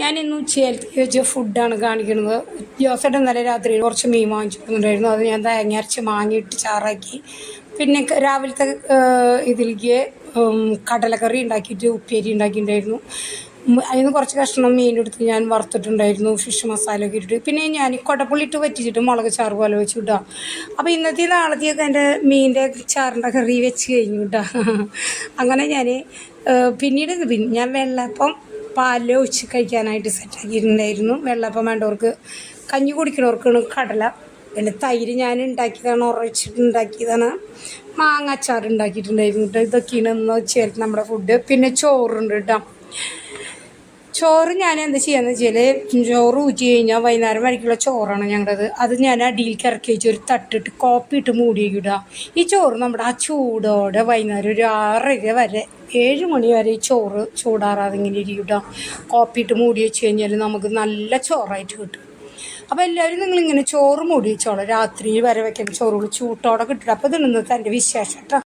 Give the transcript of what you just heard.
ഞാൻ ഇന്ന് ഉച്ചയിലത്തേക്ക് വെച്ച ഫുഡാണ് കാണിക്കുന്നത്. ജോസേട്ടൻ ഇന്നലെ രാത്രി കുറച്ച് മീൻ വാങ്ങിച്ചിട്ടുണ്ടായിരുന്നു. അത് ഞാൻ തേങ്ങയരച്ച് മാങ്ങിയിട്ട് ചാറാക്കി. പിന്നെ രാവിലത്തെ ഇതിലേക്ക് കടലക്കറി ഉണ്ടാക്കിയിട്ട് ഉപ്പേരി ഉണ്ടാക്കിയിട്ടുണ്ടായിരുന്നു. അതിൽ നിന്ന് കുറച്ച് കഷ്ണം മീനെടുത്ത് ഞാൻ വറുത്തിട്ടുണ്ടായിരുന്നു ഫിഷ് മസാല ഒക്കെ ഇട്ടിട്ട്. പിന്നെ ഞാൻ കൊടപ്പുള്ളി ഇട്ട് വറ്റിച്ചിട്ട് മുളക് ചാറ് പോലെ വെച്ച് വിട്ടാ അപ്പോൾ ഇന്നത്തെ നാളത്തെയൊക്കെ എന്റെ മീനിന്റെ ചാറിന്റെ കറി വെച്ച് കഴിഞ്ഞു കേട്ടോ അങ്ങനെ ഞാൻ പിന്നീട് ഞാൻ വെള്ളപ്പം പാലിൽ ഒഴിച്ച് കഴിക്കാനായിട്ട് സെറ്റാക്കിയിട്ടുണ്ടായിരുന്നു വെള്ളപ്പം വേണ്ടവർക്ക് കഞ്ഞി കുടിക്കണവർക്കാണ് കടല പിന്നെ തൈര് ഞാൻ ഉണ്ടാക്കിയതാണ് ഉറച്ചിട്ട് ഉണ്ടാക്കിയതാണ്. മാങ്ങ അച്ചാർ ഉണ്ടാക്കിയിട്ടുണ്ടായിരുന്നു കേട്ടോ ഇതൊക്കെയാണ് ഇന്ന് ചേർത്ത് നമ്മുടെ ഫുഡ് പിന്നെ ചോറുണ്ട് കേട്ടോ ചോറ് ഞാൻ എന്താ ചെയ്യാന്ന് വെച്ചാൽ ചോറ് ഊറ്റി കഴിഞ്ഞാൽ വൈകുന്നേരം വരയ്ക്കുള്ള ചോറാണ് ഞങ്ങളുടേത് അത് ഞാൻ അടിയിലേക്ക് ഇറക്കി വെച്ച് ഒരു തട്ടിട്ട് കോപ്പി ഇട്ട് മൂടി ഇടുക ഈ ചോറ് നമ്മുടെ ആ ചൂടോടെ വൈകുന്നേരം ഒരു ആറര വരെ ഏഴ് മണി വരെ ഈ ചോറ് ചൂടാറാതെ ഇങ്ങനെ ഇരിക്കുക കോപ്പി ഇട്ട് മൂടി വെച്ച് കഴിഞ്ഞാൽ നമുക്ക് നല്ല ചോറായിട്ട് കിട്ടും. അപ്പോൾ എല്ലാവരും നിങ്ങളിങ്ങനെ ചോറ് മൂടി വെച്ചോളാം. രാത്രി വരെ വെക്കുന്ന ചോറുകൾ ചൂട്ടോടെ കിട്ടില്ല അപ്പോൾ ഇത് ഇന്നത്തെ എന്റെ വിശേഷം കേട്ടോ